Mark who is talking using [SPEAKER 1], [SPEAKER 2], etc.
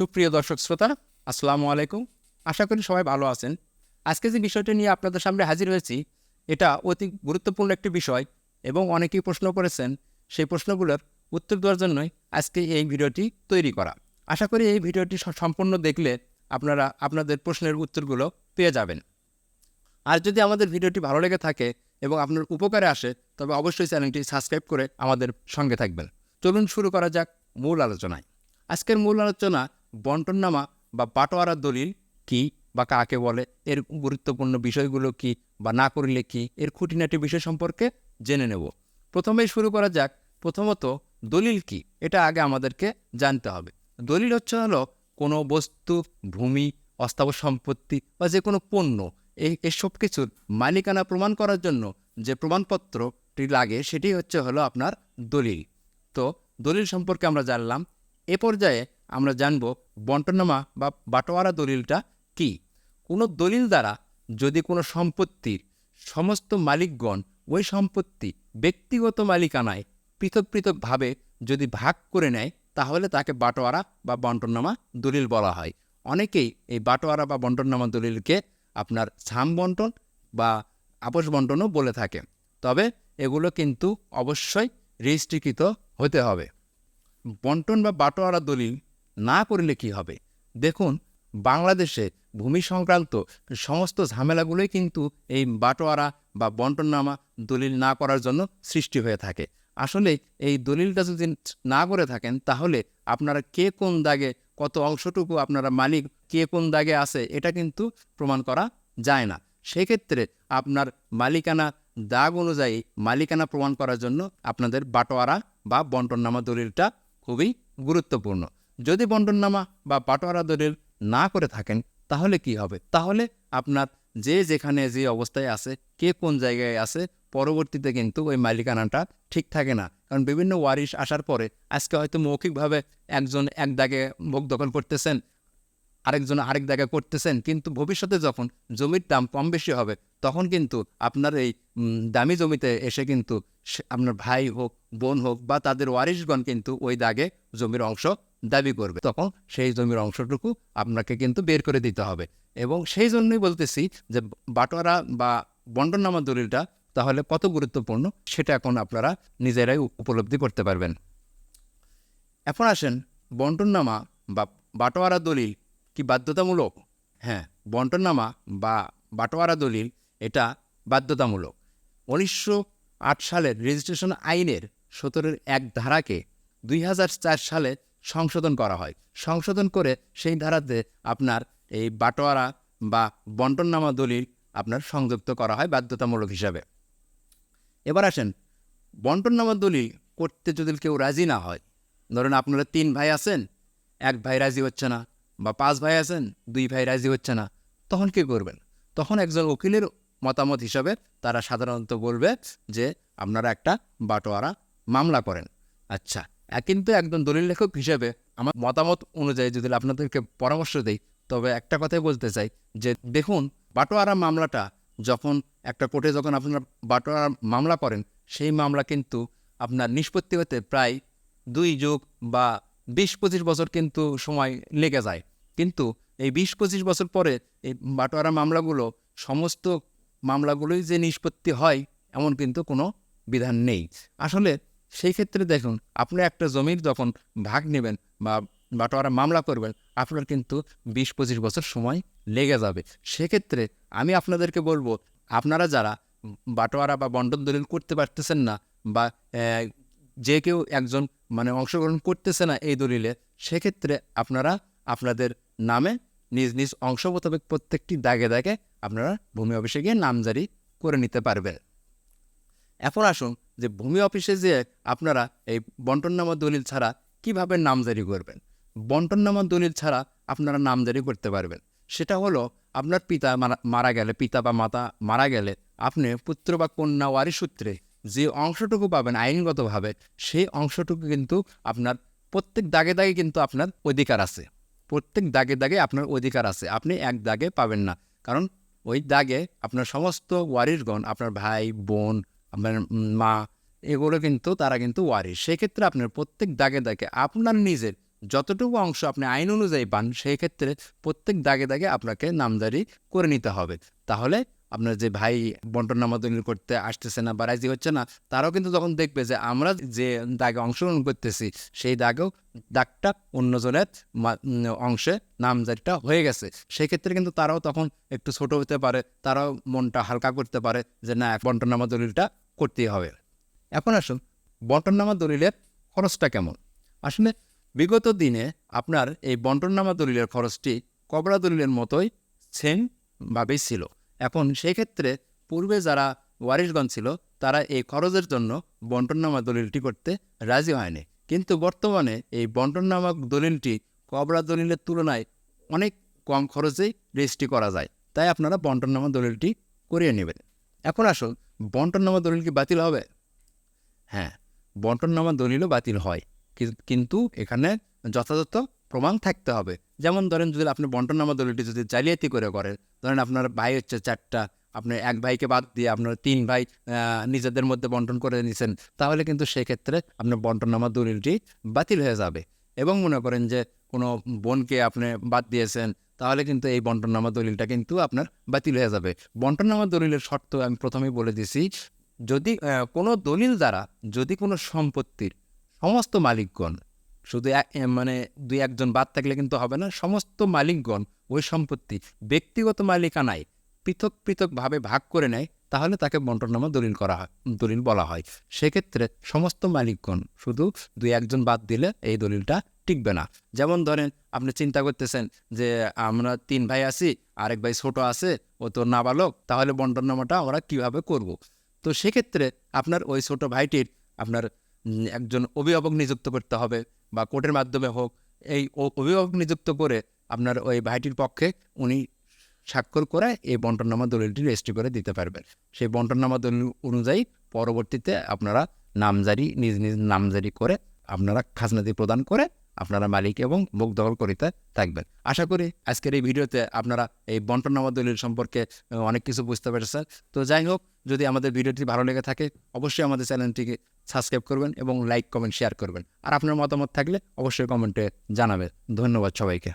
[SPEAKER 1] সুপ্রিয় দর্শক শ্রোতা, আসসালামু আলাইকুম। আশা করি সবাই ভালো আছেন। আজকে যে বিষয়টি নিয়ে আপনাদের সামনে হাজির হয়েছি, এটা অতি গুরুত্বপূর্ণ একটি বিষয় এবং অনেকেই প্রশ্ন করেছেন, সেই প্রশ্নগুলোর উত্তর দেওয়ার জন্যই আজকে এই ভিডিওটি তৈরি করা। আশা করি এই ভিডিওটি সম্পূর্ণ দেখলে আপনারা আপনাদের প্রশ্নের উত্তরগুলো পেয়ে যাবেন। আর যদি আমাদের ভিডিওটি ভালো লেগে থাকে এবং আপনার উপকারে আসে, তবে অবশ্যই চ্যানেলটি সাবস্ক্রাইব করে আমাদের সঙ্গে থাকবেন। চলুন শুরু করা যাক মূল আলোচনায়। আজকের মূল আলোচনা বন্টননামা বা বাটোয়ারা দলিল কি বা কাকে বলে? এর গুরুত্বপূর্ণ বিষয়গুলো কি বা না করলে কি? এর খুঁটিনাটি বিষয় সম্পর্কে জেনে নেব। প্রথমেই শুরু করা যাক। প্রথমত, দলিল কি? এটা আগে আমাদেরকে জানতে হবে। দলিল হচ্ছে হলো কোনো বস্তু, ভূমি অস্থাবর সম্পত্তি বা যে কোনো পণ্য। এই এসব কিছুর মালিকানা প্রমাণ করার জন্য যে প্রমাণপত্রটি লাগে, সেটি হচ্ছে হলো আপনার দলিল। তো দলিল সম্পর্কে আমরা জানলাম। এ পর্যায়ে আমরা জানব বন্টনামা বা বাটোয়ারা দলিলটা কি? কোনো দলিল দ্বারা যদি কোনো সম্পত্তির সমস্ত মালিকগণ ওই সম্পত্তি ব্যক্তিগত মালিকানায় পৃথক পৃথকভাবে যদি ভাগ করে নেয়, তাহলে তাকে বাটোয়ারা বা বন্টননামা দলিল বলা হয়। অনেকেই এই বাটোয়ারা বা বন্টননামা দলিলকে আপনার ছাম বন্টন বা আপোষ বন্টনও বলে থাকে। তবে এগুলো কিন্তু অবশ্যই রেজিস্ট্রিকৃত হতে হবে। বন্টন বা বাটোয়ারা দলিল না করলে কি হবে? দেখুন, বাংলাদেশে ভূমি সংক্রান্ত সমস্ত ঝামেলাগুলোই কিন্তু এই বাটোয়ারা বা বন্টননামা দলিল না করার জন্য সৃষ্টি হয়ে থাকে। আসলে এই দলিলটা যদি না করে থাকেন, তাহলে আপনারা কে কোন দাগে কত অংশটুকু আপনারা মালিক, কে কোন দাগে আছে, এটা কিন্তু প্রমাণ করা যায় না। সেক্ষেত্রে আপনার মালিকানা দাগ অনুযায়ী মালিকানা প্রমাণ করার জন্য আপনাদের বাটোয়ারা বা বন্টননামা দলিলটা খুবই গুরুত্বপূর্ণ। যদি বন্টননামা বা বাটোয়ারা দলিল না করে থাকেন, তাহলে কি হবে? তাহলে আপনার যে যেখানে যে অবস্থায় আছে, কে কোন জায়গায় আছে, পরবর্তীতে কিন্তু ওই মালিকানাটা ঠিক থাকে না। কারণ বিভিন্ন ওয়ারিশ আসার পরে আজকে হয়তো মৌখিকভাবে একজন এক দাগে ভোগ দখল করতেছেন, আরেকজন আরেক জায়গায় করতেছেন, কিন্তু ভবিষ্যতে যখন জমির দাম কম বেশি হবে, তখন কিন্তু আপনার এই দামি জমিতে এসে কিন্তু আপনার ভাই হোক, বোন হোক বা তাদের ওয়ারিশগণ কিন্তু ওই দাগে জমির অংশ দাবি করবে, তখন সেই জমির অংশটুকু আপনাকে কিন্তু বের করে দিতে হবে। এবং সেই জন্যই বলতেছি যে বাটোয়ারা বা বন্টননামা দলিলটা তাহলে কত গুরুত্বপূর্ণ, সেটা এখন আপনারা নিজেরাই উপলব্ধি করতে পারবেন। এখন আসেন বন্টননামা বা বাটোয়ারা দলিল কি বাধ্যতামূলক? হ্যাঁ বন্টননামা বা বাটোয়ারা দলিল এটা বাধ্যতামূলক। উনিশশো আট সালের রেজিস্ট্রেশন আইনের সতেরোর এক ধারাকে দুই হাজার চার সালে সংশোধন করা হয়। সংশোধন করে সেই ধারাতে আপনার এই বাটোয়ারা বা বন্টননামা দলিল আপনার সংযুক্ত করা হয় বাধ্যতামূলক হিসাবে। এবার আসেন, বন্টননামা দলিল করতে যদি কেউ রাজি না হয়, ধরুন আপনারা তিন ভাই আছেন, এক ভাই রাজি হচ্ছে না বা পাঁচ ভাই আছেন, দুই ভাই রাজি হচ্ছে না, তখন কি করবেন? তখন একজন উকিলের মতামত হিসাবে তারা সাধারণত বলবে যে আপনারা একটা বাটোয়ারা মামলা করেন। আচ্ছা কিন্তু একজন দলিল লেখক হিসেবে আমার মতামত অনুযায়ী যদি আপনাদেরকে পরামর্শ দেই, তবে একটা কথাই বলতে চাই যে দেখুন, বাটোয়ারা মামলাটা যখন একটা কোর্টে যখন আপনারা বাটোয়ারা মামলা করেন, সেই মামলা কিন্তু আপনার নিষ্পত্তি হতে প্রায় দুই যুগ বা বিশ পঁচিশ বছর কিন্তু সময় লেগে যায়। কিন্তু এই বিশ পঁচিশ বছর পরে এই বাটোয়ারা মামলাগুলো, সমস্ত মামলাগুলোই যে নিষ্পত্তি হয়, এমন কিন্তু কোনো বিধান নেই। আসলে সেই ক্ষেত্রে দেখুন, আপনি একটা জমির যখন ভাগ নেবেন বা বাটোয়ারা মামলা করবেন, আপনার কিন্তু বিশ পঁচিশ বছর সময় লেগে যাবে। সেক্ষেত্রে আমি আপনাদেরকে বলব, আপনারা যারা বাটোয়ারা বা বন্টন দলিল করতে পারতেছেন না বা যে কেউ একজন মানে অংশগ্রহণ করতেছে না এই দলিলে, সেক্ষেত্রে আপনারা আপনাদের নামে নিজ নিজ অংশ মোতাবেক প্রত্যেকটি দাগে দাগে আপনারা ভূমি অফিসে গিয়ে নামজারি করে নিতে পারবেন। এখন আসুন যে ভূমি অফিসে যে আপনারা এই বন্টননামা দলিল ছাড়া কীভাবে নামজারি করবেন? বন্টননামা দলিল ছাড়া আপনারা নামজারি করতে পারবেন। সেটা হলো আপনার পিতা মারা- গেলে, পিতা বা মাতা মারা গেলে আপনি পুত্র বা কন্যা ওয়ারি সূত্রে যে অংশটুকু পাবেন আইনগতভাবে, সেই অংশটুকু কিন্তু আপনার প্রত্যেক দাগে দাগে কিন্তু আপনার অধিকার আছে। প্রত্যেক দাগে দাগে আপনার অধিকার আছে। আপনি এক দাগে পাবেন না। কারণ ওই দাগে আপনার সমস্ত ওয়ারিশগণ আপনার ভাই, বোন আপনার মা, এগুলো কিন্তু তারা কিন্তু ওয়ারি সেক্ষেত্রে আপনার প্রত্যেক দাগে দাগে আপনার নিজের যতটুকু অংশ আপনি আইন অনুযায়ী পান সেই ক্ষেত্রে প্রত্যেক দাগে দাগে আপনাকে নামদারি করে নিতে হবে। তাহলে আপনার যে ভাই বন্টননামা দলিল করতে আসতেছে না বা রাজি হচ্ছে না, তারাও কিন্তু তখন দেখবে যে আমরা যে দাগে অংশগ্রহণ করতেছি, সেই দাগেও দাগটা অন্যজনের অংশে নামজারিটা হয়ে গেছে। সেই ক্ষেত্রে কিন্তু তারাও তখন একটু ছোট হতে পারে, তারাও মনটা হালকা করতে পারে যে না বন্টননামা দলিলটা করতেই হবে। এখন আসুন বন্টননামা দলিলের খরচটা কেমন? আসলে বিগত দিনে আপনার এই বন্টননামা দলিলের খরচটি কবরা দলিলের মতোই সেমভাবেই ছিল। এখন সেই ক্ষেত্রে পূর্বে যারা ওয়ারিশগঞ্জ ছিল, তারা এই খরচের জন্য বন্টননামা দলিলটি করতে রাজি হয়নি। কিন্তু বর্তমানে এই বন্টননামা দলিলটি কবরা দলিলের তুলনায় অনেক কম খরচেই রেজিস্ট্রি করা যায়। তাই আপনারা বন্টননামা দলিলটি করিয়ে নেবেন। এখন আসুন, বন্টননামা দলিল কি বাতিল হবে? হ্যাঁ বন্টননামা দলিলও বাতিল হয়। কিন্তু এখানে যথাযথ প্রমাণ থাকতে হবে। যেমন ধরেন যদি আপনি বন্টননামা দলিলটি যদি জালিয়াতি করে করেন, ধরেন আপনার ভাই হচ্ছে চারটা, আপনি এক ভাইকে বাদ দিয়ে আপনার তিন ভাই নিজেদের মধ্যে বন্টন করে নিছেন, তাহলে কিন্তু সেক্ষেত্রে আপনার বন্টননামা দলিলটি বাতিল হয়ে যাবে। এবং মনে করেন যে কোনো বোনকে আপনি বাদ দিয়েছেন, তাহলে কিন্তু এই বন্টননামা দলিলটা কিন্তু আপনার বাতিল হয়ে যাবে। বন্টননামা দলিলের শর্ত আমি প্রথমেই বলে দিছি, যদি কোনো দলিল দ্বারা যদি কোনো সম্পত্তির সমস্ত মালিকগণ শুধু মানে দুই, একজন বাদ থাকলে কিন্তু হবে না। সমস্ত মালিকগণ ওই সম্পত্তি, ব্যক্তিগত মালিকানায় পৃথক, পৃথকভাবে ভাগ করে নেয়, তাহলে তাকে বন্টননামা দলিল করা হয়, দলিল বলা হয়। সেক্ষেত্রে সমস্ত মালিকগণ শুধু দুই, একজন বাদ দিলে এই দলিলটা টিকবে না। যেমন ধরেন, আপনি চিন্তা করতেছেন যে, আমরা তিন ভাই আছি, আরেক ভাই ছোট আছে, ও তো নাবালক, তাহলে বন্টননামাটা আমরা কীভাবে করব। তো সেক্ষেত্রে আপনার ওই ছোট ভাইটির আপনার একজন অভিভাবক নিযুক্ত করতে হবে। বা কোর্টের মাধ্যমে হোক, এই অভিভাবক নিযুক্ত করে আপনার ওই ভাইটির পক্ষে উনি স্বাক্ষর করে এই বন্টননামা দলিলটি রেজিস্ট্রি করে দিতে পারবেন। সেই বন্টননামা দলিল অনুযায়ী পরবর্তীতে আপনারা নামজারি, নিজ নিজ নামজারি করে আপনারা খাজনাদি প্রদান করে আপনারা মালিক এবং মুখ দখল করিতে থাকবেন। আশা করি আজকের এই ভিডিওতে আপনারা এই বন্টনামা দলিল সম্পর্কে অনেক কিছু বুঝতে পেরেছেন। তো যাই হোক, যদি আমাদের ভিডিওটি ভালো লেগে থাকে, অবশ্যই আমাদের চ্যানেলটিকে সাবস্ক্রাইব করবেন এবং লাইক, কমেন্ট, শেয়ার করবেন। আর আপনার মতামত থাকলে অবশ্যই কমেন্টে জানাবেন। ধন্যবাদ সবাইকে।